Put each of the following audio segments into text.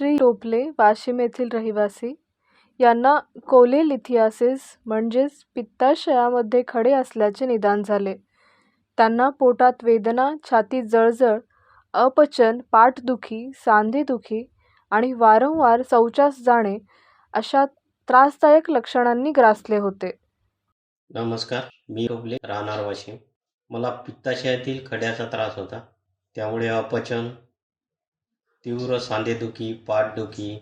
श्री टोपले वाशिम येथील रहिवासी. यांना कोलेलिथियासिस म्हणजेच पित्ताशयामध्ये खडे असल्याचे निदान झाले. त्यांना पोटात वेदना छातीत जळजळ अपचन पाठदुखी सांधेदुखी आणि वारंवार शौचास जाणे अशा त्रासदायक लक्षणांनी ग्रासले होते. नमस्कार मी टोपले राहणार वाशिम. मला पित्ताशयातील खड्याचा त्रास होता. त्यामुळे अपचन तीव्र सांधेदुखी पाठदुखी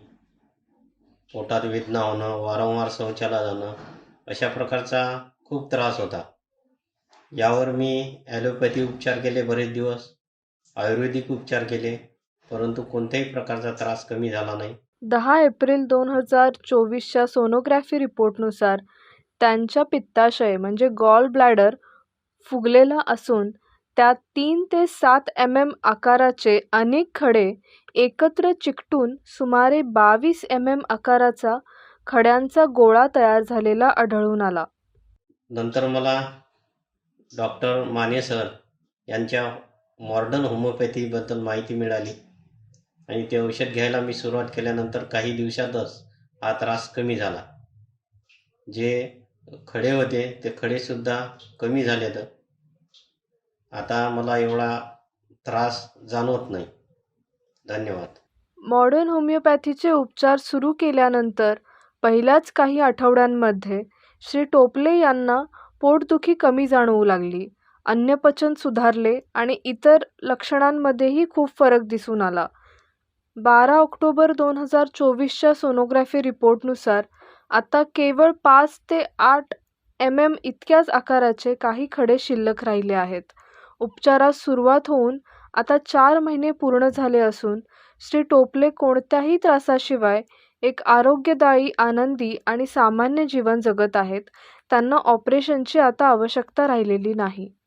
पोटात वेदना होणं वारंवार शौचाला जाणं अशा प्रकारचा खूप त्रास होता. यावर मी ॲलोपॅथी उपचार केले बरेच दिवस आयुर्वेदिक उपचार केले परंतु कोणत्याही प्रकारचा त्रास कमी झाला नाही. दहा एप्रिल दोन हजार चोवीसच्या सोनोग्राफी रिपोर्टनुसार त्यांच्या पित्ताशय म्हणजे गॉल ब्लॅडर फुगलेला असून त्यात तीन ते सात एम एम आकाराचे अनेक खडे एकत्र चिकटून सुमारे बावीस एम एम आकाराचा खड्यांचा गोळा तयार झालेला आढळून आला. नंतर मला डॉक्टर माने सर यांच्या मॉडर्न होमिओपॅथीबद्दल माहिती मिळाली आणि ते औषध घ्यायला मी सुरुवात केल्यानंतर काही दिवसातच हा त्रास कमी झाला. जे खडे होते ते खडेसुद्धा कमी झालेत. आता मला एवढा त्रास जाणवत नाही. धन्यवाद. मॉडर्न होमिओपॅथीचे उपचार सुरू केल्यानंतर पहिल्याच काही आठवड्यांमध्ये श्री टोपले यांना पोटदुखी कमी जाणवू लागली. अन्नपचन सुधारले आणि इतर लक्षणांमध्येही खूप फरक दिसून आला. बारा ऑक्टोबर दोन हजार चोवीसच्या सोनोग्राफी रिपोर्टनुसार आता केवळ पाच ते आठ एम एम इतक्याच आकाराचे काही खडे शिल्लक राहिले आहेत. उपचारास सुरुवात होऊन आता चार महिने पूर्ण झाले असून श्री टोपले कोणत्याही त्रासाशिवाय एक आरोग्यदायी आनंदी आणि सामान्य जीवन जगत आहेत त्यांना ऑपरेशनची आता आवश्यकता राहिलेली नाही.